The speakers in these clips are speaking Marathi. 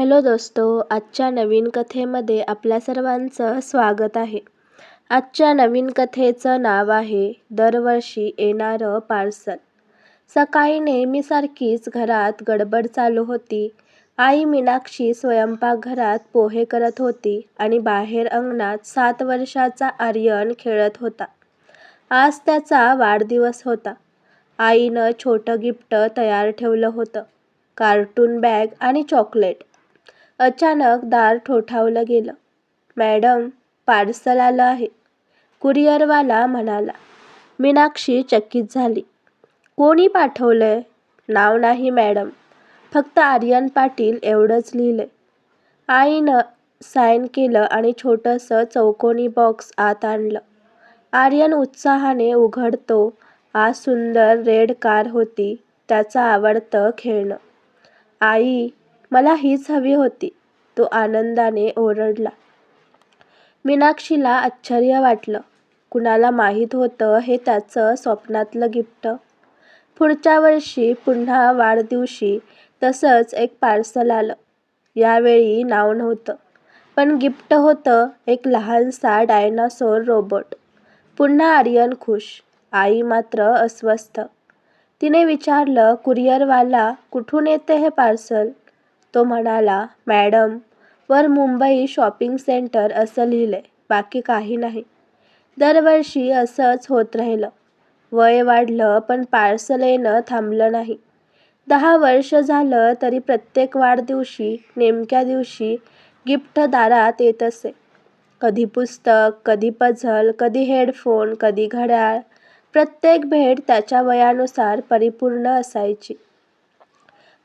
हॅलो दोस्तो आजच्या नवीन कथेमध्ये आपल्या सर्वांचं स्वागत आहे. आजच्या नवीन कथेचं नाव आहे दरवर्षी येणारं पार्सल. सकाळी नेहमीसारखीच घरात गडबड चालू होती. आई मीनाक्षी स्वयंपाकघरात पोहे करत होती आणि बाहेर अंगणात सात वर्षाचा आर्यन खेळत होता. आज त्याचा वाढदिवस होता. आईनं छोटं गिफ्ट तयार ठेवलं होतं. कार्टून बॅग आणि चॉकलेट. अचानक दार ठोठावलं गेलं. मॅडम पार्सल आलं आहे. कुरिअरवाला म्हणाला. मीनाक्षी चकित झाली. कोणी पाठवलंय? नाव नाही मॅडम. फक्त आर्यन पाटील एवढंच लिहिलंय. आईनं साईन केलं आणि छोटंसं चौकोनी बॉक्स आत आणलं. आर्यन उत्साहाने उघडतो आज सुंदर रेड कार होती त्याचं आवडतं खेळणं. आई मला हीच हवी होती. तो आनंदाने ओरडला. मीनाक्षीला आश्चर्य वाटलं. कुणाला माहीत होतं हे त्याचं स्वप्नातलं गिफ्ट? पुढच्या वर्षी पुन्हा वाढदिवशी तसंच एक पार्सल आलं. यावेळी नाव नव्हतं. पण गिफ्ट होतं एक लहानसा डायनासोर रोबोट. पुन्हा आर्यन खुश. आई मात्र अस्वस्थ. तिने विचारलं कुरिअरवाला कुठून येते हे पार्सल? तो म्हणाला मॅडम वर मुंबई शॉपिंग सेंटर असं लिहिलंय बाकी काही नाही. दरवर्षी असंच होत राहिलं. वय वाढलं पण पार्सल येणं थांबलं नाही. दहा वर्ष झालं तरी प्रत्येक वाढदिवशी नेमक्या दिवशी गिफ्ट दारात येत असे. कधी पुस्तक कधी पझल कधी हेडफोन कधी घड्याळ. प्रत्येक भेट त्याच्या वयानुसार परिपूर्ण असायची.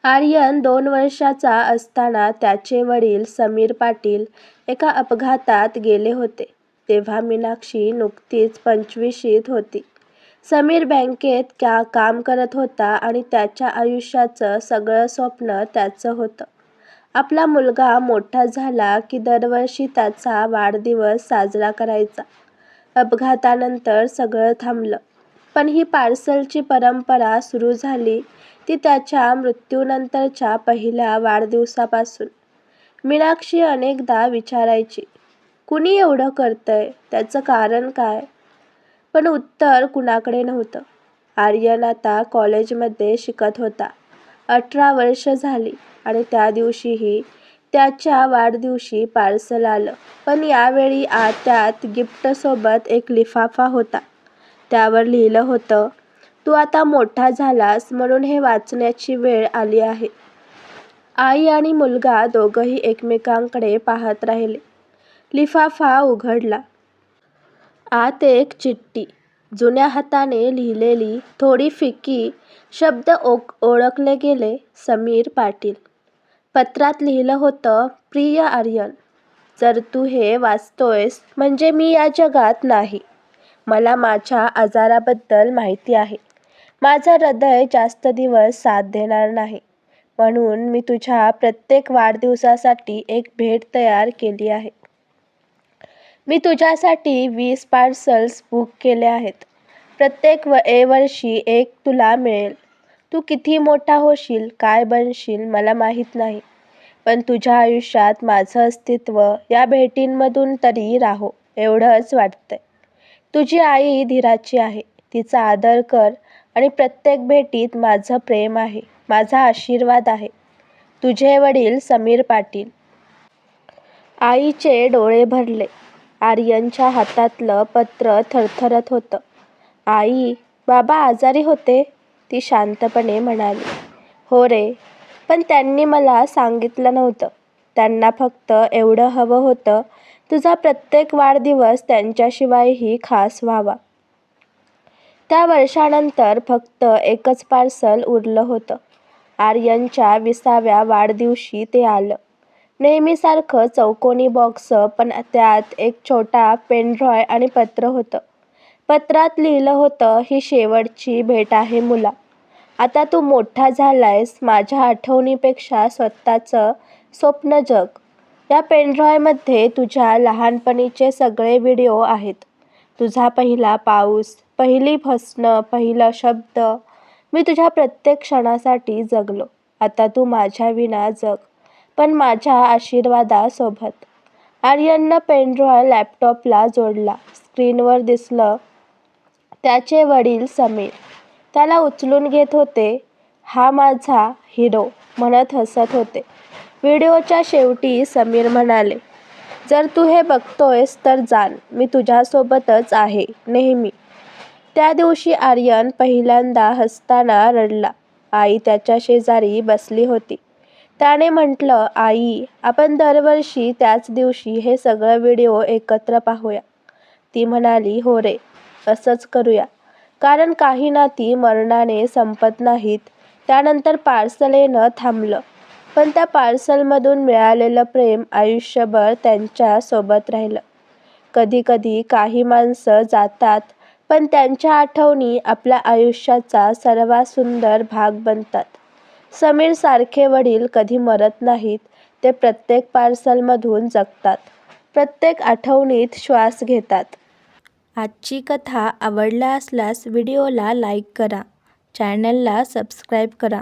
आर्यन दोन वर्षाचा असताना त्याचे वडील समीर पाटील एका अपघातात गेले होते. तेव्हा मीनाक्षी नुकतीच पंचवीशीत होती. समीर बँकेत क्या काम करत होता आणि त्याच्या आयुष्याचं सगळं स्वप्न त्याचं होतं. आपला मुलगा मोठा झाला की दरवर्षी त्याचा वाढदिवस साजरा करायचा. अपघातानंतर सगळं थांबलं. पण ही पार्सलची परंपरा सुरू झाली ती त्याच्या मृत्यूनंतरच्या पहिल्या वाढदिवसापासून. मीनाक्षी अनेकदा विचारायची कुणी एवढं करतंय? त्याचं कारण काय? पण उत्तर कुणाकडे नव्हतं. आर्यन आता कॉलेजमध्ये शिकत होता. अठरा वर्ष झाली आणि त्या दिवशीही त्याच्या वाढदिवशी पार्सल आलं. पण यावेळी आत्यात त्यात गिफ्टसोबत एक लिफाफा होता. त्यावर लिहिलं होतं तू आता मोठा झालास म्हणून हे वाचण्याची वेळ आली आहे. आई आणि मुलगा दोघंही एकमेकांकडे पाहत राहिले. लिफाफा उघडला. आत एक चिठ्ठी. जुन्या हाताने लिहिलेली थोडी फिकी शब्द ओक ओळखले गेले. समीर पाटील. पत्रात लिहिलं होतं प्रिय आर्यन जर तू हे वाचतोयस म्हणजे मी या जगात नाही. मला माझ्या आजाराबद्दल माहिती आहे. माझं हृदय जास्त दिवस साथ देणार नाही. म्हणून मी तुझ्या प्रत्येक वाढदिवसासाठी एक भेट तयार केली आहे. मी तुझ्यासाठी वीस पार्सल्स बुक केले आहेत. प्रत्येक व ए वर्षी एक तुला मिळेल. तू किती मोठा होशील काय बनशील मला माहीत नाही. पण तुझ्या आयुष्यात माझं अस्तित्व या भेटींमधून तरी राहो एवढंच वाटतंय. तुझी आई धीराची आहे. तिचा आदर कर. आणि प्रत्येक भेटीत माझं प्रेम आहे माझा आशीर्वाद आहे. तुझे वडील समीर पाटील. आईचे डोळे भरले. आर्यनच्या हातातलं पत्र थरथरत होतं. आई बाबा आजारी होते. ती शांतपणे म्हणाली. हो रे पण त्यांनी मला सांगितलं नव्हतं. त्यांना फक्त एवढं हवं होतं तुझा प्रत्येक वाढदिवस त्यांच्याशिवायही खास व्हावा. त्या वर्षानंतर फक्त एकच पार्सल उरलं होतं. आर्यनच्या विसाव्या वाढदिवशी ते आलं. नेहमीसारखं चौकोनी बॉक्स पण त्यात एक छोटा पेनड्रॉय आणि पत्र होतं. पत्रात लिहिलं होतं ही शेवटची भेट आहे मुला. आता तू मोठा झालायस माझ्या आठवणीपेक्षा स्वतःचं स्वप्न जग या पेनड्रॉयमध्ये तुझ्या लहानपणीचे सगळे व्हिडिओ आहेत. तुझा पहिला पाऊस पहिली फसणं पहिला शब्द. मी तुझ्या प्रत्येक क्षणासाठी जगलो. आता तू माझ्या विना जग. पण माझ्या आशीर्वादासोबत. आर्यननं पेनड्रॉय लॅपटॉपला जोडला. स्क्रीनवर दिसलं त्याचे वडील समीर. त्याला उचलून घेत होते हा माझा हिरो म्हणत हसत होते. व्हिडिओच्या शेवटी समीर म्हणाले जर तू हे बघतोयस तर जाण मी तुझ्यासोबतच आहे नेहमी. त्या दिवशी आर्यन पहिल्यांदा हसताना रडला. आई त्याच्या शेजारी बसली होती. त्याने म्हटलं आई आपण दरवर्षी त्याच दिवशी हे सगळं व्हिडिओ एकत्र पाहूया. ती म्हणाली हो रे असंच करूया. कारण काही नाती मरणाने संपत नाहीत. त्यानंतर पार्सल येणं थांबलं. पण त्या पार्सलमधून मिळालेलं प्रेम आयुष्यभर त्यांच्यासोबत राहिलं. कधी कधी काही माणसं जातात पण त्यांच्या आठवणी आपल्या आयुष्याचा सर्वात सुंदर भाग बनतात. समीर सारखे वडील कधी मरत नाहीत ते प्रत्येक पार्सलमधून जगतात. प्रत्येक आठवणीत श्वास घेतात. आजची कथा आवडला असल्यास व्हिडिओला लाईक करा चॅनलला सबस्क्राईब करा.